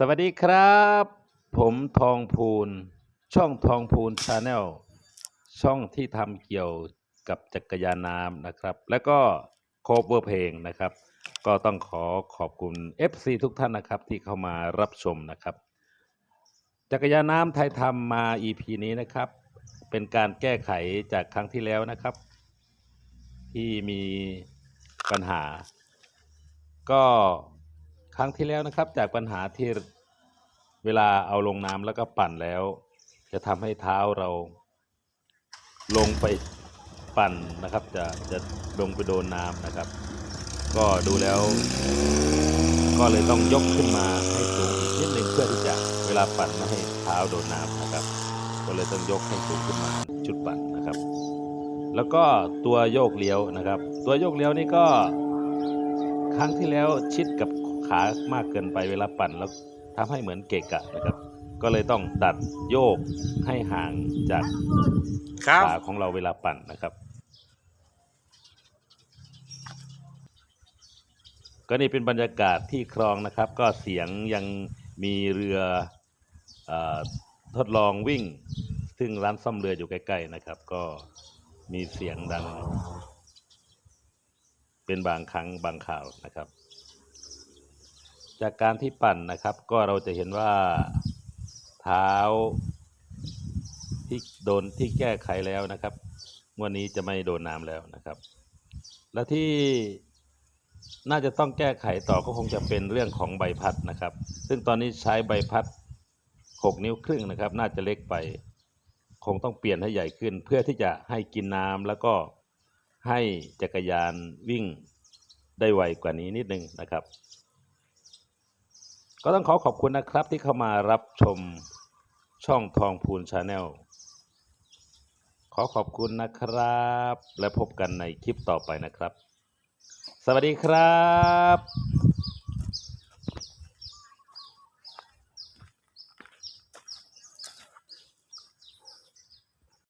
สวัสดีครับ ผมทองพูน ช่องทองพูนชาแนลช่องที่ทำเกี่ยวกับจักรยานน้ำนะครับ แล้วก็โคเวอร์เพลงนะครับ ก็ต้องขอขอบคุณ FC ทุกท่านนะครับที่เข้ามารับชมนะครับ จักรยานน้ำไทยทำมา EP นี้นะครับ เป็นการแก้ไขจากครั้งที่แล้วนะครับ ที่มีปัญหา ก็ ครั้งที่แล้วนะครับ จากปัญหาที่เวลาเอาลงน้ำแล้วก็ปั่นแล้ว จะทำให้เท้าเราลงไปปั่นนะครับ จะจะลงไปโดนน้ำนะครับ ก็ดูแล้ว ก็เลยต้องยกขึ้นมาให้สูงนิดนึงเพื่อที่จะเวลาปั่นไม่ให้เท้าโดนน้ำนะครับ ก็เลยต้องยกให้สูงขึ้นมาชุดปั่นนะครับ แล้วก็ตัวโยกเลี้ยวนะครับ ตัวโยกเลี้ยวนี่ก็ครั้งที่แล้วชิดกับ ขามากเกินไปเวลาปั่นแล้วทำให้เหมือนเกะกะนะครับ ก็เลยต้องดัดโยกให้ห่างจากครับขาของเราเวลาปั่นนะครับ ก็นี่เป็นบรรยากาศที่คลองนะครับ ก็เสียงยังมีเรือเออทดลองวิ่ง ซึ่งร้านซ่อมเรืออยู่ใกล้ๆนะครับ ก็มีเสียงดัง เป็นบางครั้งบางข่าวนะครับ จากการที่ปั่นนะครับ ก็เราจะเห็นว่าเท้าที่โดนที่แก้ไขแล้วนะครับวันนี้จะไม่โดนน้ำแล้วนะครับ และที่น่าจะต้องแก้ไขต่อก็คงจะเป็นเรื่องของใบพัดนะครับ ซึ่งตอนนี้ใช้ใบพัด 6 นิ้วครึ่งนะครับ น่าจะเล็กไป คงต้องเปลี่ยนให้ใหญ่ขึ้น เพื่อที่จะให้กินน้ำแล้วก็ให้จักรยานวิ่งได้ไวกว่านี้นิดนึงนะครับ ก็ต้องขอขอบคุณนะครับที่เข้ามารับชมช่องทองพูนชาแนลขอขอบคุณนะครับ และพบกันในคลิปต่อไปนะครับ สวัสดีครับ